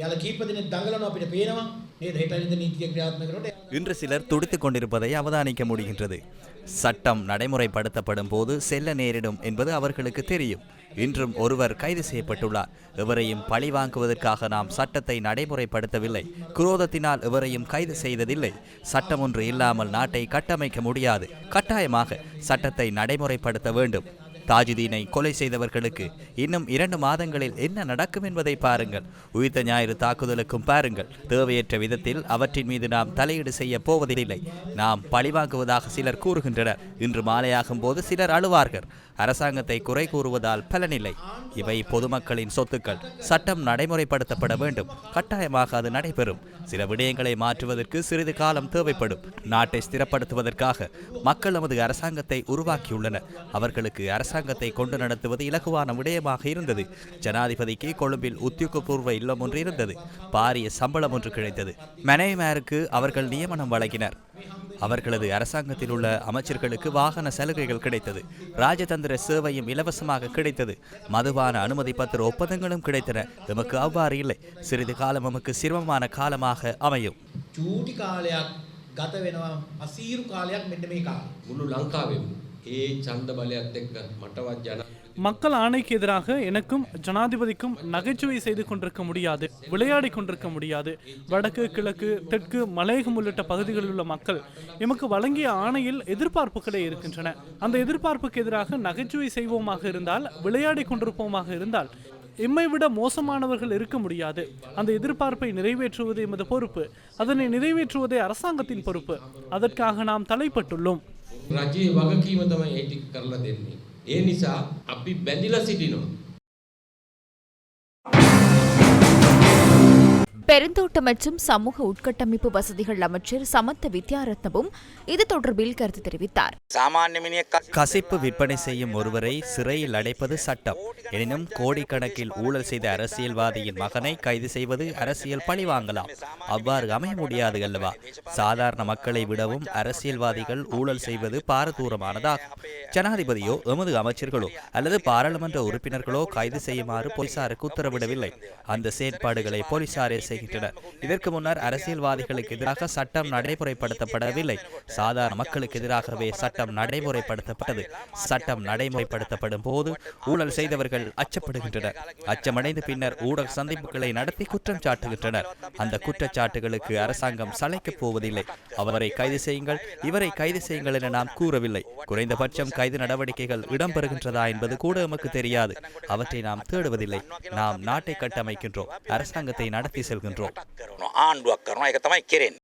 යාළ කීප දෙනෙක් දඟලනවා අපිට පේනවා නේද හෙට නීතිය ක්‍රියාත්මක කරනකොට இன்று சிலர் துடித்துக் கொண்டிருப்பதை அவதானிக்க முடிகின்றது சட்டம் நடைமுறைப்படுத்தப்படும் போது செல்ல நேரிடும் என்பது அவர்களுக்கு தெரியும் இன்றும் ஒருவர் கைது செய்யப்பட்டுள்ளார் எவரையும் பழி வாங்குவதற்காக நாம் சட்டத்தை நடைமுறைப்படுத்தவில்லை குரோதத்தினால் எவரையும் கைது செய்ததில்லை சட்டம் ஒன்று இல்லாமல் நாட்டை கட்டமைக்க முடியாது கட்டாயமாக சட்டத்தை நடைமுறைப்படுத்த வேண்டும் தாஜுதீனை கொலை செய்தவர்களுக்கு இன்னும் இரண்டு மாதங்களில் என்ன நடக்கும் என்பதை பாருங்கள். உயிர்த்த ஞாயிறு தாக்குதலுக்கும் பாருங்கள். தேவையற்ற விதத்தில் அவற்றின் மீது நாம் தலையீடு செய்ய போவதில்லை. நாம் பழிவாங்குவதாக சிலர் கூறுகின்றனர். இன்று மாலையாகும் போது சிலர் அழுவார்கள். அரசாங்கத்தை குறை கூறுவதால் பலனில்லை. இவை பொதுமக்களின் சொத்துக்கள். சட்டம் நடைமுறைப்படுத்தப்பட வேண்டும். கட்டாயமாக அது நடைபெறும். சில விடயங்களை மாற்றுவதற்கு சிறிது காலம் தேவைப்படும். நாட்டை ஸ்திரப்படுத்துவதற்காக மக்கள் நமது அரசாங்கத்தை உருவாக்கியுள்ளனர். அவர்களுக்கு அரசாங்க அரசாங்கத்தை கொண்டு நடத்துவது இலகுவான விடயமாக இருந்தது ஜனாதிபதிக்கு கொழும்பில் உத்தியோகபூர்வ இல்லம் ஒன்று இருந்தது பாரிய சம்பளம் ஒன்று கிடைத்தது மனைவிமாருக்கு அவர்கள் நியமனம் வழங்கினர் அவர்களது அரசாங்கத்தில் உள்ள அமைச்சர்களுக்கு வாகன சலுகைகள் கிடைத்தது ராஜதந்திர சேவையும் இலவசமாக கிடைத்தது மதுபான அனுமதி பத்திர ஒப்பந்தங்களும் கிடைத்தன எமக்கு அவ்வாறு இல்லை சிறிது காலம் நமக்கு சிரமமான காலமாக அமையும் චූටි කාලයක් ගත වෙනවා අසීරු කාලයක් මෙන්න මේ කාලේ. මුළු ලංකාවෙම ඒ ඡන්ද බලයත් එක්ක මටවත් ජන மக்கள் ஆணைக்கு எதிராக எனக்கும் ஜனாதிபதிக்கும் நகைச்சுவை செய்து கொண்டிருக்க முடியாது விளையாடி கொண்டிருக்க முடியாது வடக்கு கிழக்கு தெற்கு மலையகம் உள்ளிட்ட பகுதிகளில் உள்ள மக்கள் எமக்கு வழங்கிய ஆணையில் எதிர்பார்ப்புகளே இருக்கின்றன அந்த எதிர்பார்ப்புக்கு எதிராக நகைச்சுவை செய்வோமாக இருந்தால் விளையாடி கொண்டிருப்போமாக இருந்தால் எம்மை விட மோசமானவர்கள் இருக்க முடியாது அந்த எதிர்பார்ப்பை நிறைவேற்றுவது எமது பொறுப்பு அதனை நிறைவேற்றுவதே அரசாங்கத்தின் பொறுப்பு அதற்காக நாம் தலைப்பட்டுள்ளோம் රජයේ වගකීම තමයි ඒ ටික කරලා දෙන්නේ. ඒ නිසා අපි බැඳිලා සිටිනවා. பெருந்தோட்ட மற்றும் சமூக உட்கட்டமைப்பு வசதிகள் அமைச்சர் சமந்த வித்யாரத்னவும் இது தொடர்பில் கருத்து தெரிவித்தார். கசிப்பு விற்பனை செய்யும் ஒருவரை சிறையில் அடைப்பது சட்டம். எனினும் கோடிக்கணக்கில் ஊழல் செய்த அரசியல்வாதியின் மகனை கைது செய்வது அரசியல் பழிவாங்கலாம் அவ்வாறு அமைய முடியாது அல்லவா? சாதாரண மக்களை விடவும் அரசியல்வாதிகள் ஊழல் செய்வது பாரதூரமானதாகும். ஜனாதிபதியோ எமது அமைச்சர்களோ அல்லது பாராளுமன்ற உறுப்பினர்களோ கைது செய்யுமாறு போலீசாருக்கு உத்தரவிடவில்லை. அந்த செயற்பாடுகளை போலீசாரே செய்கின்றனர் இதற்கு முன்னர் அரசியல்வாதிகளுக்கு எதிராக சட்டம் நடைமுறைப்படுத்தப்படவில்லை. சாதாரண மக்களுக்கு எதிராகவே சட்டம் நடைமுறைப்படுத்தப்பட்டது. சட்டம் நடைமுறைப்படுத்தப்படும் போது ஊழல் செய்தவர்கள் அச்சப்படுகின்றனர். அச்சமடைந்த பின்னர் ஊடக சந்திப்புகளை நடத்தி குற்றம் சாட்டுகின்றனர். அந்த குற்றச்சாட்டுகளுக்கு அரசாங்கம் சளைக்கப் போவதில்லை. அவரை கைது செய்யுங்கள் இவரை கைது செய்யுங்கள் என நாம் கூறவில்லை. குறைந்தபட்சம் கைது நடவடிக்கைகள் இடம்பெறுகின்றதா என்பது கூட நமக்கு தெரியாது. அவற்றை நாம் தேடுவதில்லை. நாம் நாட்டை கட்டமைக்கின்றோம். அரசாங்கத்தை நடத்தி செல்கின்றோம். ආණ්ඩුවක් කරනවා. එක තමයි කෙරෙන්